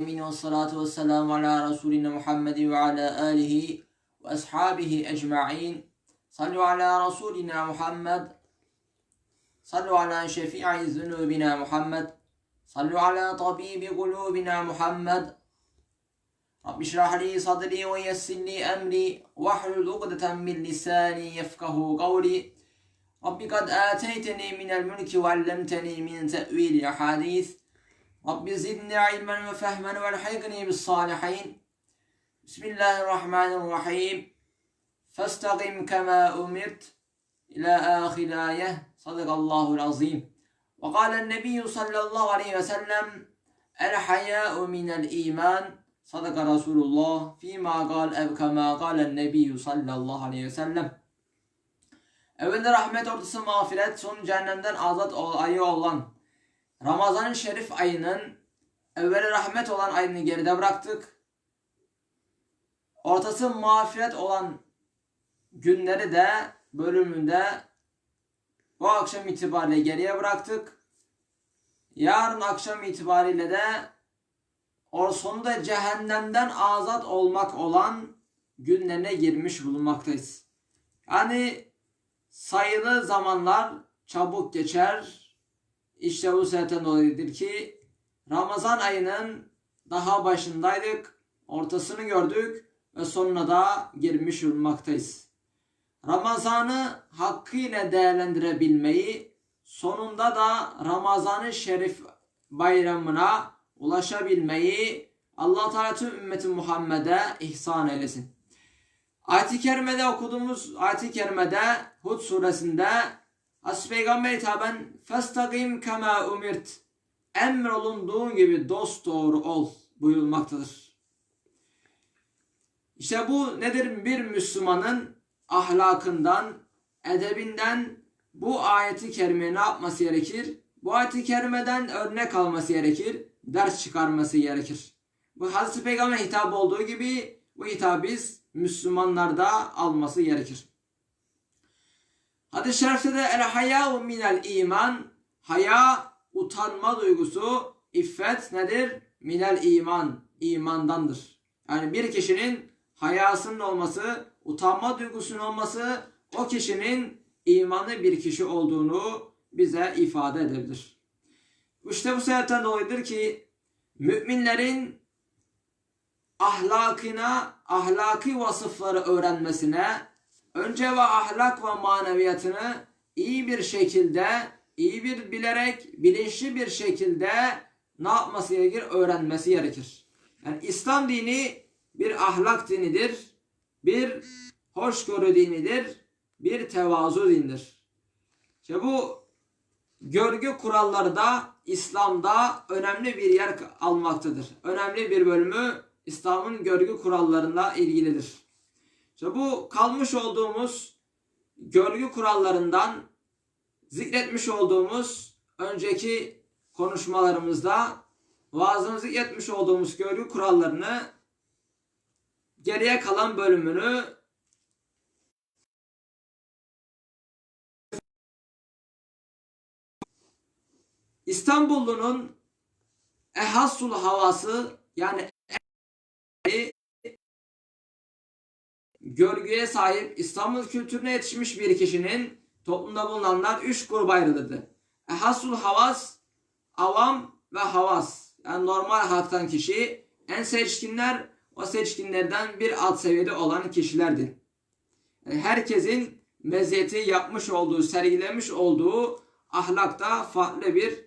والصلاة والسلام على رسولنا محمد وعلى آله وأصحابه أجمعين. صلوا على رسولنا محمد. صلوا على شفيع ذنوبنا محمد. صلوا على طبيب قلوبنا محمد. رب اشرح لي صدري ويسر لي أمري. واحلل عقدة من لساني يفقه قولي. رب قد آتيتني من الملك وعلمتني من تأويل الأحاديث. Rabbi zidni ilmen ve fehmen ve elhikni bis salihin. Bismillahirrahmanirrahim. Festagim kema umirt. İlâ âhil âyeh. Sadakallahul azim. Ve kâlen nebiyyü sallallahu aleyhi ve sellem. El hayâ'u minel iman. Sadaka Resulullah. Fîmâ kâl ev kemâ kâlen nebiyyü sallallahu aleyhi ve sellem. Evinde rahmet ortası mağfiret, sonu cehennemden azat ayı olan Ramazan-ı Şerif ayının evveli rahmet olan ayını geride bıraktık. Ortası mağfiret olan günleri de bölümünde bu akşam itibariyle geriye bıraktık. Yarın akşam itibariyle de sonunda cehennemden azat olmak olan günlerine girmiş bulunmaktayız. Yani sayılı zamanlar çabuk geçer, işte bu sebepten dolayıdır ki Ramazan ayının daha başındaydık, ortasını gördük ve sonuna da girmiş bulunmaktayız. Ramazan'ı hakkıyla değerlendirebilmeyi, sonunda da Ramazan-ı Şerif bayramına ulaşabilmeyi Allah Teala tüm ümmeti Muhammed'e ihsan eylesin. Ayet-i Kerime'de okuduğumuz ayet-i Kerime'de Hud suresinde As Peygamber hitaben festagim kema umirt emrolunduğun gibi dost doğru ol buyurulmaktadır. İşte bu nedir? Bir Müslümanın ahlakından, edebinden bu ayeti kerime ne yapması gerekir? Bu ayeti kerimeden örnek alması gerekir, ders çıkarması gerekir. Bu Hazreti Peygamber hitap olduğu gibi bu hitabı biz Müslümanlarda alması gerekir. Hadis-i şerifte de el hayâ'u minel iman. Haya, utanma duygusu, iffet nedir? Minel iman, imandandır. Yani bir kişinin hayasının olması, utanma duygusunun olması o kişinin imanlı bir kişi olduğunu bize ifade edebilir. İşte bu sebepten dolayıdır ki müminlerin ahlakına, ahlaki vasıfları öğrenmesine, önce ve ahlak ve maneviyatını iyi bir şekilde, iyi bir bilerek, bilinçli bir şekilde ne yapması gerekir? Öğrenmesi gerekir. Yani İslam dini bir ahlak dinidir, bir hoşgörü dinidir, bir tevazu dinidir. İşte bu görgü kuralları da İslam'da önemli bir yer almaktadır. Önemli bir bölümü İslam'ın görgü kurallarına ilgilidir. İşte bu kalmış olduğumuz görgü kurallarından zikretmiş olduğumuz önceki konuşmalarımızda vaazımızı zikretmiş olduğumuz görgü kurallarını geriye kalan bölümünü İstanbullu'nun ehassul havası yani görgüye sahip İstanbul kültürüne yetişmiş bir kişinin toplumda bulunanlar üç gruba ayrılırdı. Ehassul havas, avam ve havas. Yani normal halktan kişi, en seçkinler o seçkinlerden bir alt seviyede olan kişilerdir. Yani herkesin meziyeti yapmış olduğu, sergilemiş olduğu ahlakta farklı bir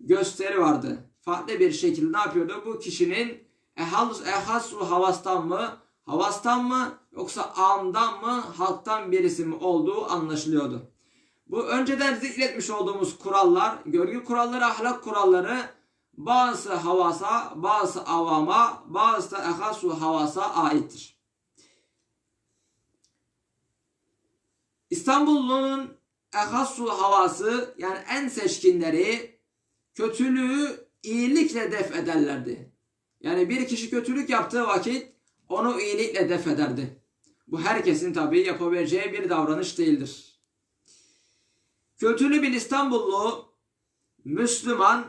gösteri vardı. Farklı bir şekilde ne yapıyordu? Bu kişinin ehassul havastan mı, havastan mı yoksa amdan mı, halktan birisi mi olduğu anlaşılıyordu. Bu önceden zikretmiş olduğumuz kurallar, görgü kuralları, ahlak kuralları bazı havasa, bazı avama, bazı da ehasu havasa aittir. İstanbullu'nun ehasu havası yani en seçkinleri kötülüğü iyilikle def ederlerdi. Yani bir kişi kötülük yaptığı vakit onu iyilikle def ederdi. Bu herkesin tabii yapabileceği bir davranış değildir. Kötülü bir İstanbullu Müslüman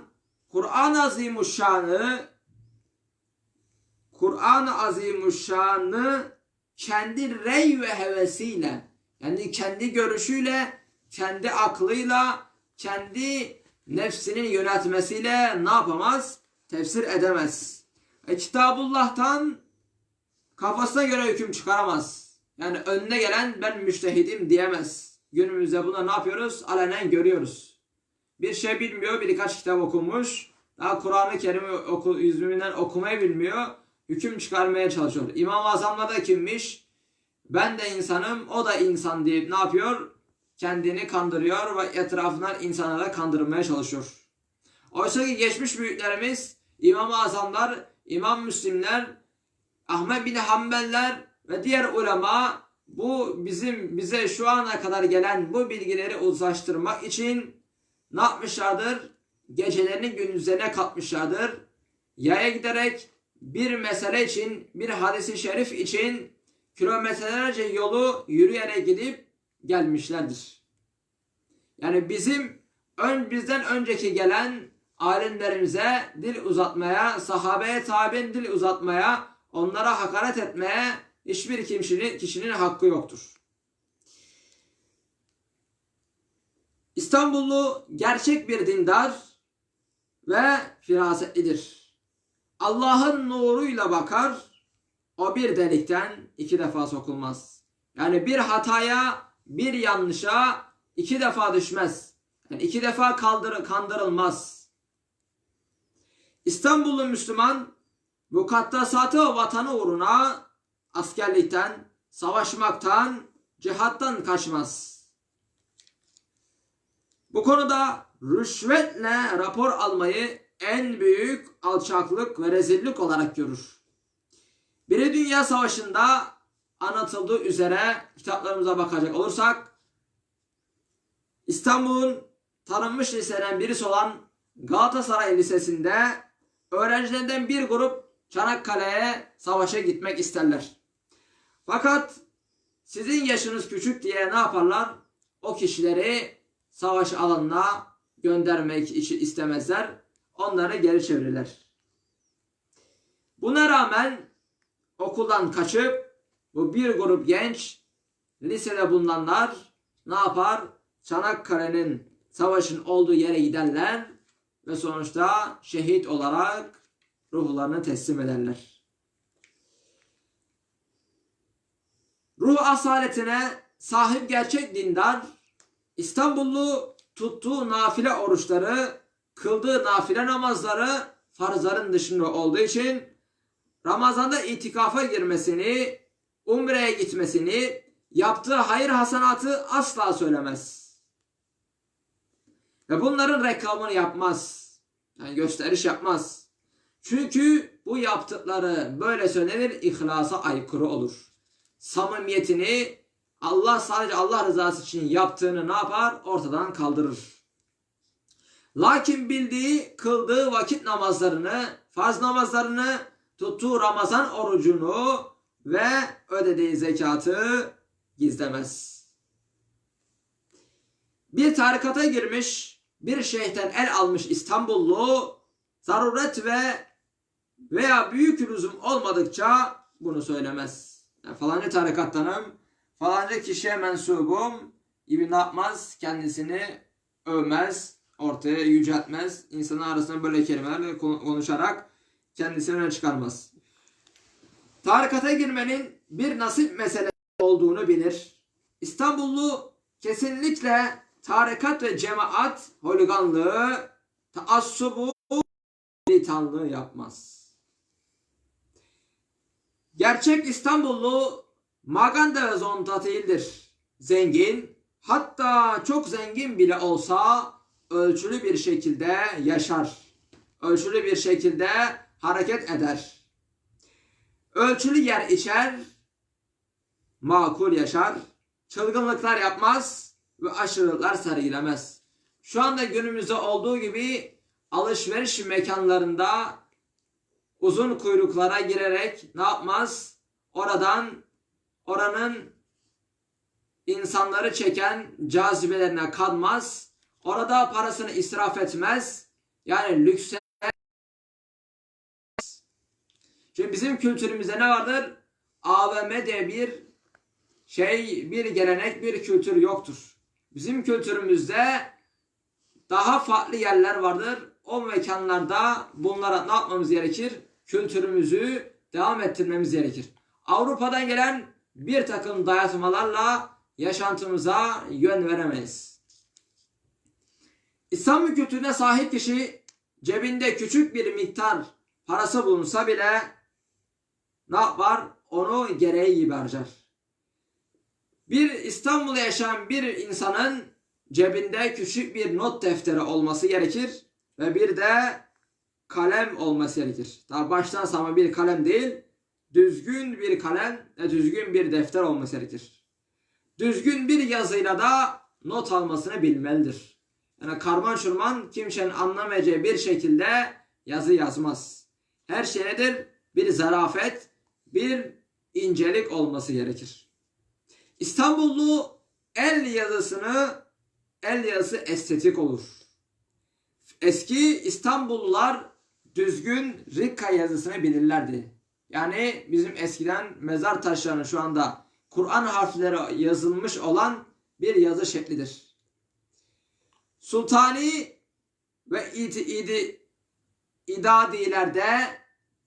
Kur'an-ı Azimuşşan'ı Kur'an-ı Azimuşşan'ı kendi rey ve hevesiyle yani kendi görüşüyle, kendi aklıyla, kendi nefsinin yönetmesiyle ne yapamaz? Tefsir edemez. E, Kitabullah'tan kafasına göre hüküm çıkaramaz. Yani önüne gelen ben müştehidim diyemez. Günümüzde buna ne yapıyoruz? Alenen görüyoruz. Bir şey bilmiyor, birkaç kitap okumuş. Daha Kur'an-ı Kerim'i oku, yüzünden okumayı bilmiyor. Hüküm çıkarmaya çalışıyor. İmam-ı Azam'la da kimmiş? Ben de insanım, o da insan deyip ne yapıyor? Kendini kandırıyor ve etrafından insanlara kandırmaya çalışıyor. Oysa ki geçmiş büyüklerimiz, İmam-ı Azamlar, İmam Müslimler, Ahmet bin Hanbeller ve diğer ulema bu bizim bize şu ana kadar gelen bu bilgileri uzlaştırmak için ne yapmışlardır? Gecelerini gündüzlerine katmışlardır. Yaya giderek bir mesele için, bir hadisi şerif için kilometrelerce yolu yürüyerek gidip gelmişlerdir. Yani bizim ön bizden önceki gelen alimlerimize dil uzatmaya, sahabeye tabin dil uzatmaya, onlara hakaret etmeye hiçbir kişinin, kişinin hakkı yoktur. İstanbullu gerçek bir dindar ve firasetlidir. Allah'ın nuruyla bakar, o bir delikten iki defa sokulmaz. Yani bir hataya, bir yanlışa iki defa düşmez. Yani iki defa kaldır, kandırılmaz. İstanbullu Müslüman mukaddesatı vatanı uğruna askerlikten, savaşmaktan, cihattan kaçmaz. Bu konuda rüşvetle rapor almayı en büyük alçaklık ve rezillik olarak görür. Biri Dünya Savaşı'nda anlatıldığı üzere kitaplarımıza bakacak olursak İstanbul'un tanınmış liselerinden birisi olan Galatasaray Lisesi'nde öğrencilerinden bir grup Çanakkale'ye savaşa gitmek isterler. Fakat sizin yaşınız küçük diye ne yaparlar? O kişileri savaş alanına göndermek istemezler. Onları geri çevirirler. Buna rağmen okuldan kaçıp bu bir grup genç lisede bulunanlar ne yapar? Çanakkale'nin savaşın olduğu yere giderler ve sonuçta şehit olarak ruhlarını teslim ederler. Ruh asaletine sahip gerçek dindar İstanbullu tuttuğu nafile oruçları, kıldığı nafile namazları farzların dışında olduğu için Ramazan'da itikafa girmesini, umreye gitmesini, yaptığı hayır hasanatı asla söylemez. Ve bunların reklamını yapmaz. Yani gösteriş yapmaz. Çünkü bu yaptıkları böyle söylenir ihlasa aykırı olur. Samimiyetini Allah sadece Allah rızası için yaptığını ne yapar? Ortadan kaldırır. Lakin bildiği, kıldığı vakit namazlarını, farz namazlarını, tuttuğu Ramazan orucunu ve ödediği zekatı gizlemez. Bir tarikata girmiş, bir şeyhten el almış İstanbullu, zaruret ve veya büyük lüzum olmadıkça bunu söylemez. Yani falanca tarikattanım, falanca kişiye mensubum gibi ne yapmaz? Kendisini övmez, ortaya yüceltmez. İnsanın arasında böyle kelimelerle konuşarak kendisini öne çıkarmaz. Tarikata girmenin bir nasip meselesi olduğunu bilir. İstanbullu kesinlikle tarikat ve cemaat holiganlığı, taassubu, militanlığı yapmaz. Gerçek İstanbullu maganda zonta değildir. Zengin, hatta çok zengin bile olsa ölçülü bir şekilde yaşar. Ölçülü bir şekilde hareket eder. Ölçülü yer içer, makul yaşar, çılgınlıklar yapmaz ve aşırılıklar sergilemez. Şu anda günümüzde olduğu gibi alışveriş mekanlarında uzun kuyruklara girerek ne yapmaz? Oradan oranın insanları çeken cazibelerine kanmaz. Orada parasını israf etmez. Yani lükse Şimdi bizim kültürümüzde ne vardır? AVM diye bir şey, bir gelenek, bir kültür yoktur. Bizim kültürümüzde daha farklı yerler vardır. O mekanlarda bunlara ne yapmamız gerekir? Kültürümüzü devam ettirmemiz gerekir. Avrupa'dan gelen bir takım dayatmalarla yaşantımıza yön veremeyiz. İslam kültürüne sahip kişi cebinde küçük bir miktar parası bulunsa bile ne yapar? Onu gereği gibi harcar. Bir İstanbul'da yaşayan bir insanın cebinde küçük bir not defteri olması gerekir ve bir de kalem olması gerekir. Daha baştan sağma bir kalem değil, düzgün bir kalem ve düzgün bir defter olması gerekir. Düzgün bir yazıyla da not almasını bilmelidir. Yani karman çurman kimsenin anlamayacağı bir şekilde yazı yazmaz. Her şey nedir? Bir zarafet, bir incelik olması gerekir. İstanbullu el yazısını el yazısı estetik olur. Eski İstanbullular düzgün Rikka yazısını bilirlerdi. Yani bizim eskiden mezar taşlarının şu anda Kur'an harfleri yazılmış olan bir yazı şeklidir. Sultani ve İdi, İdi, İdadilerde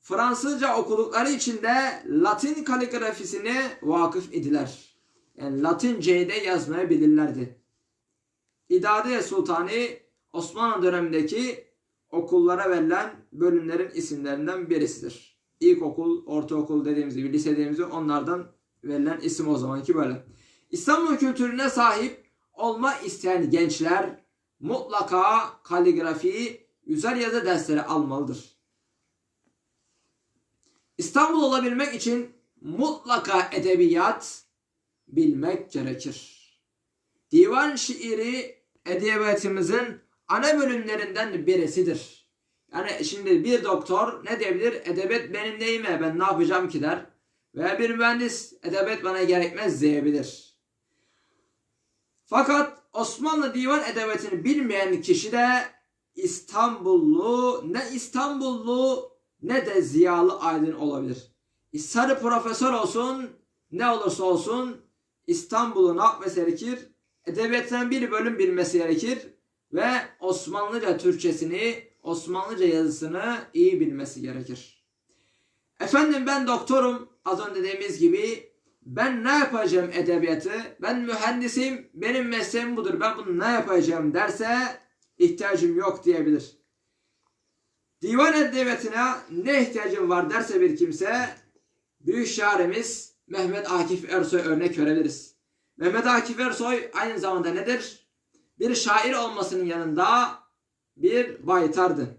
Fransızca okudukları için de Latin kaligrafisine vakıf idiler. Yani Latinceyi de yazmayı bilirlerdi. İdade Sultani Osmanlı dönemindeki okullara verilen bölümlerin isimlerinden birisidir. İlkokul, ortaokul dediğimiz gibi, lise dediğimiz gibi onlardan verilen isim o zamanki böyle. İstanbul kültürüne sahip olma isteyen gençler mutlaka kaligrafi, güzel yazı dersleri almalıdır. İstanbul olabilmek için mutlaka edebiyat bilmek gerekir. Divan şiiri edebiyatimizin ana bölümlerinden birisidir. Yani şimdi bir doktor ne diyebilir? Edebiyat benim neyime ben ne yapacağım ki der. Veya bir mühendis edebiyat bana gerekmez diyebilir. Fakat Osmanlı divan edebiyatını bilmeyen kişi de İstanbullu ne İstanbullu ne de ziyalı aydın olabilir. İster profesör olsun ne olursa olsun İstanbul'u ne yapması gerekir? Edebiyattan bir bölüm bilmesi gerekir ve Osmanlıca Türkçesini, Osmanlıca yazısını iyi bilmesi gerekir. Efendim ben doktorum az önce dediğimiz gibi ben ne yapacağım edebiyatı? Ben mühendisim, benim mesleğim budur. Ben bunu ne yapacağım derse ihtiyacım yok diyebilir. Divan edebiyatına ne ihtiyacım var derse bir kimse büyük şairimiz Mehmet Akif Ersoy örnek verebiliriz. Mehmet Akif Ersoy aynı zamanda nedir? Bir şair olmasının yanında bir baytardı.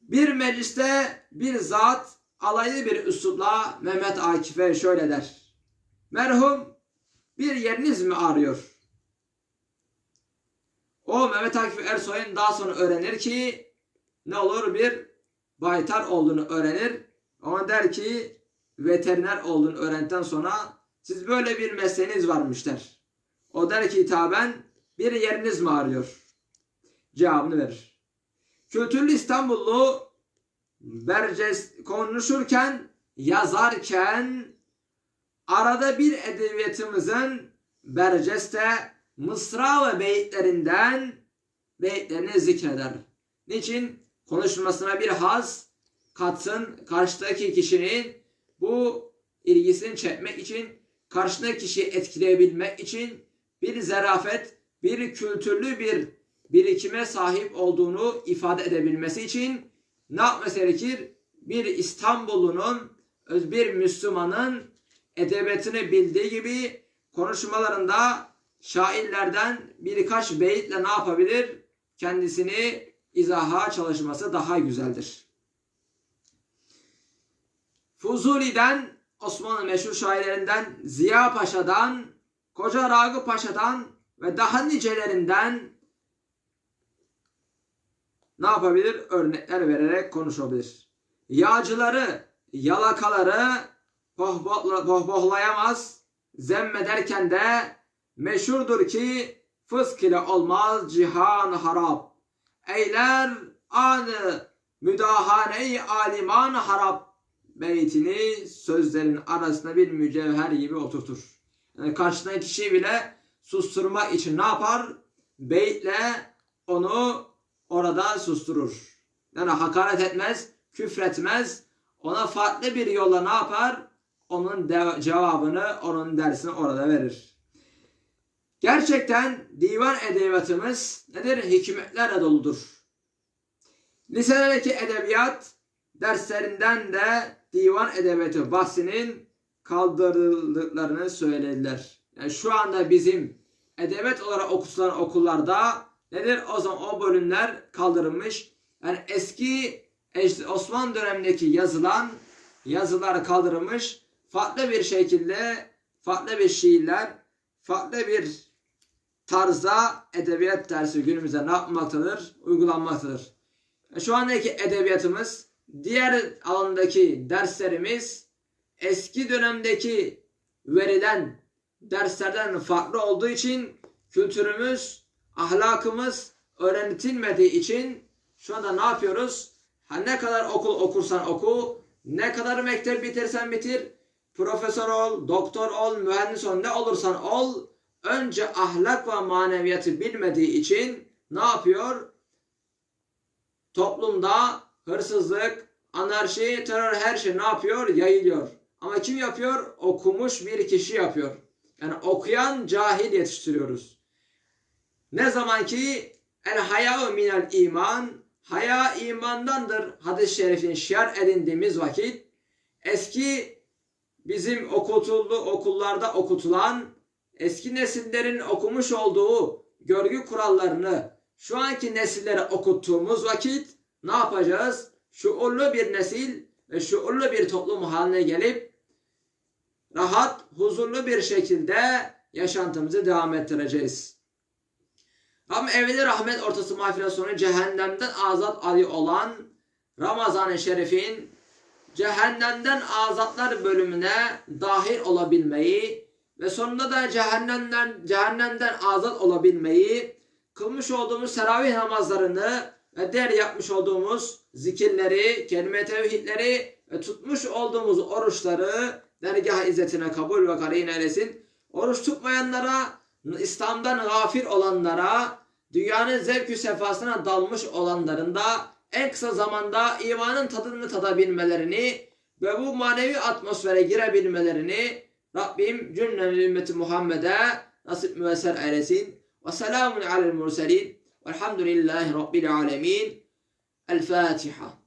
Bir mecliste bir zat alaylı bir üslupla Mehmet Akif'e şöyle der. Merhum bir yeriniz mi ağrıyor? O Mehmet Akif Ersoy'un daha sonra öğrenir ki ne olur bir baytar olduğunu öğrenir. Ama der ki veteriner olduğunu öğrendikten sonra siz böyle bir mesleğiniz varmış der. O der ki hitaben bir yeriniz mi ağrıyor? Cevabını verir. Kültürlü İstanbullu Berces konuşurken, yazarken arada bir edebiyatımızın Berces'te Mısra ve beyitlerinden beyitlerini zikreder. Niçin? Konuşmasına bir haz katsın, karşıdaki kişinin bu ilgisini çekmek için, karşıdaki kişiyi etkileyebilmek için bir zarafet, bir kültürlü bir birikime sahip olduğunu ifade edebilmesi için ne yapması gerekir? Bir İstanbullunun, bir Müslümanın edebiyatını bildiği gibi konuşmalarında şairlerden birkaç beyitle ne yapabilir? Kendisini izaha çalışması daha güzeldir. Fuzuli'den Osmanlı meşhur şairlerinden Ziya Paşa'dan, Koca Ragı Paşa'dan ve daha nicelerinden ne yapabilir? Örnekler vererek konuşabilir. Yağcıları, yalakaları pohpohla, pohpohlayamaz. Zemmederken de meşhurdur ki fısk ile olmaz cihan harap. eyler anı müdahane-i aliman harap beytini sözlerin arasına bir mücevher gibi oturtur. Yani karşıdaki kişiyi bile susturmak için ne yapar? Beytle onu orada susturur. Yani hakaret etmez, küfretmez. Ona farklı bir yolla ne yapar? Onun cevabını, onun dersini orada verir. Gerçekten divan edebiyatımız nedir? Hikmetlerle doludur. Liselerdeki edebiyat derslerinden de divan edebiyatı bahsinin kaldırıldıklarını söylediler. Yani şu anda bizim edebiyat olarak okutulan okullarda nedir? O zaman o bölümler kaldırılmış. Yani eski Osmanlı dönemindeki yazılan yazılar kaldırılmış. Farklı bir şekilde farklı bir şiirler, farklı bir tarzda edebiyat dersi günümüzde ne yapmaktadır? Uygulanmaktadır. E, Şu andaki edebiyatımız, diğer alandaki derslerimiz eski dönemdeki verilen derslerden farklı olduğu için kültürümüz, ahlakımız öğretilmediği için şu anda ne yapıyoruz? Ha ne kadar okul okursan oku, ne kadar mektep bitirsen bitir, profesör ol, doktor ol, mühendis ol, ne olursan ol, önce ahlak ve maneviyatı bilmediği için ne yapıyor? Toplumda hırsızlık, anarşi, terör her şey ne yapıyor? Yayılıyor. Ama kim yapıyor? Okumuş bir kişi yapıyor. Yani okuyan cahil yetiştiriyoruz. Ne zaman ki el haya'u minel iman haya imandandır hadis-i şerifin şiar edindiğimiz vakit eski bizim okutuldu okullarda okutulan eski nesillerin okumuş olduğu görgü kurallarını şu anki nesillere okuttuğumuz vakit ne yapacağız? Şuurlu bir nesil ve şuurlu bir toplum haline gelip rahat, huzurlu bir şekilde yaşantımızı devam ettireceğiz. Rabbim evveli rahmet ortası mağfiret sonu cehennemden azat ali olan Ramazan-ı Şerif'in cehennemden azatlar bölümüne dahil olabilmeyi ve sonunda da cehennemden cehennemden azat olabilmeyi kılmış olduğumuz teravih namazlarını ve diğer yapmış olduğumuz zikirleri, kelime tevhidleri ve tutmuş olduğumuz oruçları dergah izzetine kabul ve karin eylesin. Oruç tutmayanlara, İslam'dan gafil olanlara, dünyanın zevkü sefasına dalmış olanların da en kısa zamanda imanın tadını tadabilmelerini ve bu manevi atmosfere girebilmelerini Rabbim cümle ümmeti Muhammed'e nasip müesser eylesin. Ve selamun alel murselin. Velhamdülillahi Rabbil alemin. El Fatiha.